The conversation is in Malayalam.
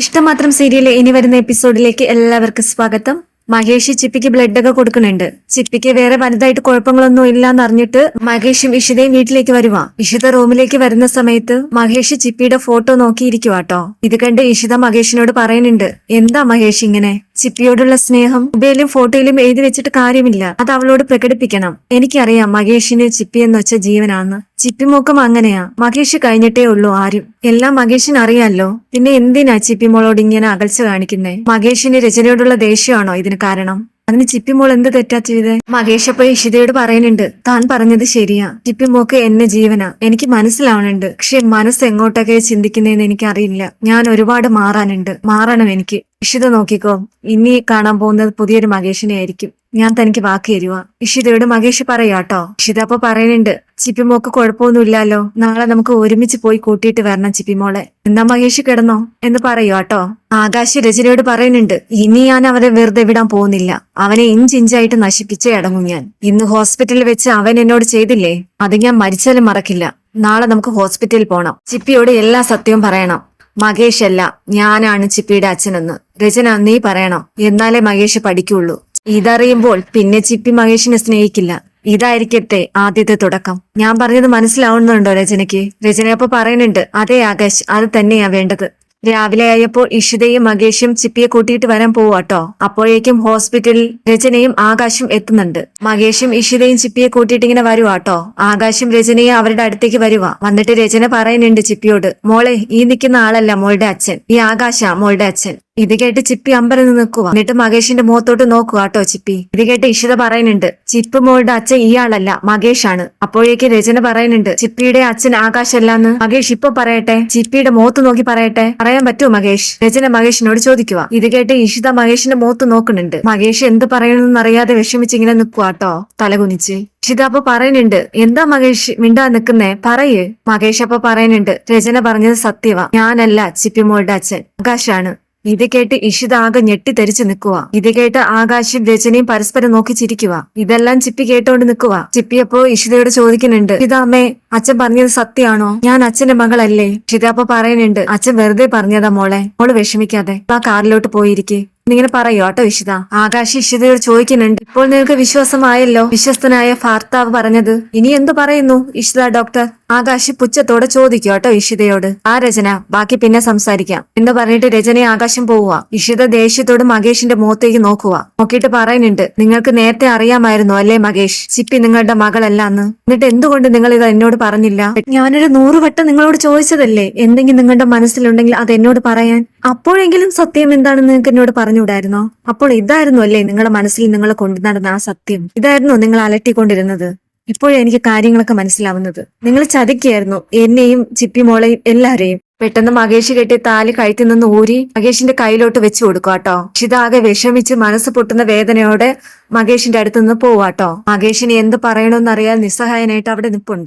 ഇഷ്ടമാത്രം സീരിയൽ ഇനി വരുന്ന എപ്പിസോഡിലേക്ക് എല്ലാവർക്കും സ്വാഗതം. മഹേഷ് ചിപ്പിക്ക് ബ്ലഡ് ഒക്കെ കൊടുക്കുന്നുണ്ട്. ചിപ്പിക്ക് വേറെ വലുതായിട്ട് കുഴപ്പങ്ങളൊന്നും ഇല്ലാന്ന് അറിഞ്ഞിട്ട് മഹേഷും ഇഷിതയും വീട്ടിലേക്ക് വരുവാ. ഇഷിത റൂമിലേക്ക് വരുന്ന സമയത്ത് മഹേഷ് ചിപ്പിയുടെ ഫോട്ടോ നോക്കിയിരിക്കുവാട്ടോ ഇത് കണ്ട് ഇഷിത മഹേഷിനോട് പറയുന്നുണ്ട് എന്താ മഹേഷ് ഇങ്ങനെ? ചിപ്പിയോടുള്ള സ്നേഹം മൊബൈലും ഫോട്ടോയിലും എഴുതി വെച്ചിട്ട് കാര്യമില്ല. അത് അവളോട് പ്രകടിപ്പിക്കണം. എനിക്കറിയാം മഹേഷിന് ചിപ്പി എന്ന് വെച്ച ജീവനാണ് ചിപ്പിമോക്കും അങ്ങനെയാ. മഹേഷ് കഴിഞ്ഞിട്ടേ ഉള്ളൂ ആരും. എല്ലാം മഹേഷിന് അറിയാലോ. പിന്നെ എന്തിനാ ചിപ്പിമോളോട് ഇങ്ങനെ അകൽച്ച കാണിക്കുന്നേ? മഹേഷിന് രചനയോടുള്ള ദേഷ്യമാണോ ഇതിന് കാരണം? അതിന് ചിപ്പിമോൾ എന്ത് തെറ്റാ ചെയ്തേ? മഹേഷ് അപ്പൊ ഇഷിതയോട് പറയുന്നുണ്ട്. താൻ പറഞ്ഞത് ശരിയാ. ചിപ്പിമോക്ക് എന്നെ ജീവനാ. എനിക്ക് മനസ്സിലാവണുണ്ട് പക്ഷെ മനസ്സ് എങ്ങോട്ടൊക്കെ ചിന്തിക്കുന്നതെന്ന് എനിക്കറിയില്ല. ഞാൻ ഒരുപാട് മാറാനുണ്ട്. മാറണം എനിക്ക്. ഇഷിത നോക്കിക്കോ ഇനി കാണാൻ പോകുന്നത് പുതിയൊരു മഹേഷിനെ ആയിരിക്കും. ഞാൻ തനിക്ക് വാക്ക് തരുവാ. ഇഷിതയോട് മഹേഷ് പറയാട്ടോ. ഇഷിത അപ്പൊ പറയുന്നുണ്ട് ചിപ്പിമോക്ക് കുഴപ്പമൊന്നുമില്ലല്ലോ. നാളെ നമുക്ക് ഒരുമിച്ച് പോയി കൂട്ടിയിട്ട് വരണം ചിപ്പിമോളെ. എന്നാ മഹേഷ് കിടന്നോ? എന്ന് പറയുവാട്ടോ. ആകാശ് രചനയോട് പറയുന്നുണ്ട് ഇനി ഞാൻ അവരെ വെറുതെ വിടാൻ പോകുന്നില്ല. അവനെ ഇഞ്ചിഞ്ചായിട്ട് നശിപ്പിച്ചേ അടങ്ങും ഞാൻ. ഇന്ന് ഹോസ്പിറ്റലിൽ വെച്ച് അവൻ എന്നോട് ചെയ്തില്ലേ? അത് ഞാൻ മരിച്ചാലും മറക്കില്ല. നാളെ നമുക്ക് ഹോസ്പിറ്റലിൽ പോണം. ചിപ്പിയോട് എല്ലാ സത്യവും പറയണം. മഹേഷ് അല്ല ഞാനാണ് ചിപ്പിയുടെ അച്ഛനെന്ന്. രചന നീ പറയണം. എന്നാലേ മഹേഷ് പഠിക്കുള്ളൂ. ഇതറിയുമ്പോൾ പിന്നെ ചിപ്പി മഹേഷിനെ സ്നേഹിക്കില്ല. ഇതായിരിക്കട്ടെ ആദ്യത്തെ തുടക്കം. ഞാൻ പറഞ്ഞത് മനസ്സിലാവുന്നുണ്ടോ രചനയ്ക്ക്? രചന അപ്പൊ പറയുന്നുണ്ട് അതേ ആകാശ് അത് തന്നെയാ വേണ്ടത്. രാവിലെ ആയപ്പോൾ ഇഷിതയും മകേഷും ചിപ്പിയെ കൂട്ടിയിട്ട് വരാൻ പോവാട്ടോ അപ്പോഴേക്കും ഹോസ്പിറ്റലിൽ രചനയും ആകാശും എത്തുന്നുണ്ട്. മകേഷും ഇഷിതയും ചിപ്പിയെ കൂട്ടിയിട്ട് ഇങ്ങനെ വരുവാട്ടോ ആകാശും രചനയും അവരുടെ അടുത്തേക്ക് വരുവാ. വന്നിട്ട് രചന പറയുന്നുണ്ട് ചിപ്പിയോട്. മോളെ ഈ നിൽക്കുന്ന ആളല്ല മോളുടെ അച്ഛൻ. ഈ ആകാശ മോളുടെ അച്ഛൻ. ഇത് കേട്ട് ചിപ്പി അമ്പരന്ന് നിൽക്കുക എന്നിട്ട് മകേഷിന്റെ മുഖത്തോട്ട് നോക്കുക കേട്ടോ ചിപ്പി. ഇത് കേട്ട് ഇഷിത പറയുന്നുണ്ട് ചിപ്പ് മോളുടെ അച്ഛൻ ഇയാളല്ല മകേഷാണ്. അപ്പോഴേക്ക് രചന പറയുന്നുണ്ട് ചിപ്പിയുടെ അച്ഛൻ ആകാശല്ലാന്ന്. മകേഷ് ഇപ്പൊ പറയട്ടെ? ചിപ്പിയുടെ മുഖത്ത് നോക്കി പറയട്ടെ? പറയാൻ പറ്റുമോ മകേഷ്? രചന മകേഷിനോട് ചോദിക്കുക ഇത് കേട്ട് ഇഷിത മകേഷിന്റെ മുഖത്ത് നോക്കുന്നുണ്ട്. മകേഷ് എന്ത് പറയണമെന്ന് അറിയാതെ വിഷമിച്ച് ഇങ്ങനെ നിൽക്കുക കേട്ടോ തലകുനിച്ച്. ഇഷിത അപ്പൊ പറയുന്നുണ്ട് എന്താ മകേഷ് മിണ്ടാ നിൽക്കുന്നേ? പറയേ. മകേഷ് അപ്പൊ പറയുന്നുണ്ട് രചന പറഞ്ഞത് സത്യവ. ഞാനല്ല ചിപ്പി മോളുടെ അച്ഛൻ ആകാശാണ്. ഇത് കേട്ട് ഇഷിത ആകെ ഞെട്ടിത്തെരിച്ചു നിൽക്കുക ഇത് കേട്ട് ആകാശും രചനയും പരസ്പരം നോക്കി ചിരിക്കുക ഇതെല്ലാം ചിപ്പി കേട്ടോണ്ട് നിൽക്കുക ചിപ്പിയപ്പോ ഇഷിതയോട് ചോദിക്കുന്നുണ്ട് ഇഷിത അമ്മേ അച്ഛൻ പറഞ്ഞത് സത്യാണോ ഞാൻ അച്ഛന്റെ മകളല്ലേ? ഇഷിത അപ്പൊ പറയുന്നുണ്ട് അച്ഛൻ വെറുതെ പറഞ്ഞതാ മോളെ. മോൾ വിഷമിക്കാതെ. ആ കാറിലോട്ട് പോയിരിക്കെ. ഇങ്ങനെ പറയോ കേട്ടോ ഇഷിത. ആകാശ് ഇഷിതയോട് ചോദിക്കുന്നുണ്ട് ഇപ്പോൾ നിങ്ങൾക്ക് വിശ്വാസമായല്ലോ? വിശ്വസ്തനായ ഭർത്താവ് പറഞ്ഞത്? ഇനി എന്തു പറയുന്നു ഇഷിത ഡോക്ടർ? ആകാശ് പുച്ഛത്തോടെ ചോദിക്കുക കേട്ടോ ഇഷിതയോട്. ആ രചന ബാക്കി പിന്നെ സംസാരിക്കാം. എന്ന് പറഞ്ഞിട്ട് രചനയെ ആകാശം പോവുക. ഇഷിത ദേഷ്യത്തോട് മകേഷിന്റെ മുഖത്തേക്ക് നോക്കുക. നോക്കിയിട്ട് പറയുന്നുണ്ട് നിങ്ങൾക്ക് നേരത്തെ അറിയാമായിരുന്നു അല്ലേ മകേഷ്? ചിപ്പി നിങ്ങളുടെ മകളല്ല എന്ന് എന്നിട്ട് എന്തുകൊണ്ട് നിങ്ങൾ ഇത് എന്നോട് പറഞ്ഞില്ല? ഞാനൊരു നൂറ് വട്ടം നിങ്ങളോട് ചോദിച്ചതല്ലേ? എന്തെങ്കിലും നിങ്ങളുടെ മനസ്സിലുണ്ടെങ്കിൽ അത് എന്നോട് പറയാൻ? അപ്പോഴെങ്കിലും സത്യം എന്താണെന്ന് നിങ്ങൾക്ക് എന്നോട് പറഞ്ഞുകൂടായിരുന്നോ? അപ്പോൾ ഇതായിരുന്നു അല്ലേ നിങ്ങളുടെ മനസ്സിൽ നിങ്ങൾ കൊണ്ടുനടന്ന ആ സത്യം? ഇതായിരുന്നു നിങ്ങൾ അലട്ടിക്കൊണ്ടിരുന്നത്. ഇപ്പോഴേ എനിക്ക് കാര്യങ്ങളൊക്കെ മനസ്സിലാവുന്നത്. നിങ്ങൾ ചതിക്കായിരുന്നു. എന്നെയും ചിപ്പിമോളെയും എല്ലാവരെയും പെട്ടെന്ന് മകേഷ് കെട്ടി താലി കഴുത്തിൽ നിന്ന് ഊരി മകേഷിന്റെ കയ്യിലോട്ട് വെച്ചു കൊടുക്കുക കേട്ടോ. ഇതാകെ വിഷമിച്ച് മനസ്സ് പൊട്ടുന്ന വേദനയോടെ മകേഷിന്റെ അടുത്ത് നിന്ന് പോവാട്ടോ മകേഷിന് എന്ത് പറയണമെന്നറിയാൻ നിസ്സഹായനായിട്ട് അവിടെ നിപ്പുണ്ട്.